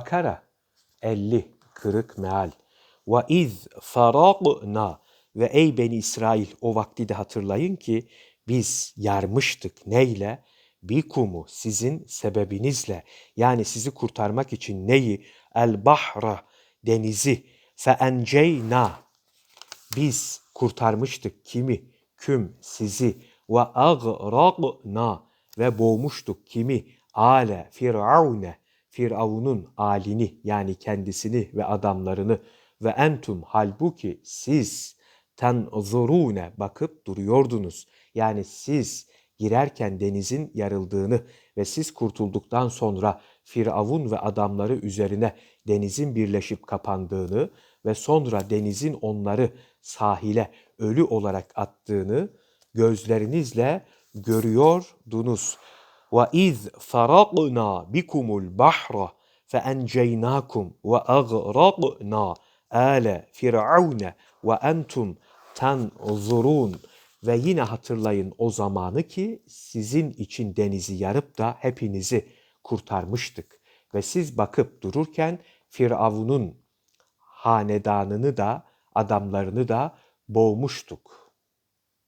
Bakara 50 kırık meal. Ve iz faragna ve ey beni İsrail o vakti de hatırlayın ki biz yarmıştık neyle? Bikumu sizin sebebinizle yani sizi kurtarmak için neyi? El bahra denizi fe enceyna biz kurtarmıştık kimi? Küm sizi ve agraqna ve boğmuştuk kimi? Ale firavune Firavun'un alini yani kendisini ve adamlarını ve entum halbuki siz tenzurune bakıp duruyordunuz. Yani siz girerken denizin yarıldığını ve siz kurtulduktan sonra Firavun ve adamları üzerine denizin birleşip kapandığını ve sonra denizin onları sahile ölü olarak attığını gözlerinizle görüyordunuz. وَاِذْ فَرَقْنَا بِكُمُ الْبَحْرَ فَاَنْجَيْنَاكُمْ وَاَغْرَقْنَا آلَ فِرْعَوْنَ وَاَنْتُمْ تَنْظُرُونَ Ve yine hatırlayın o zamanı ki sizin için denizi yarıp da hepinizi kurtarmıştık. Ve siz bakıp dururken Firavun'un hanedanını da adamlarını da boğmuştuk.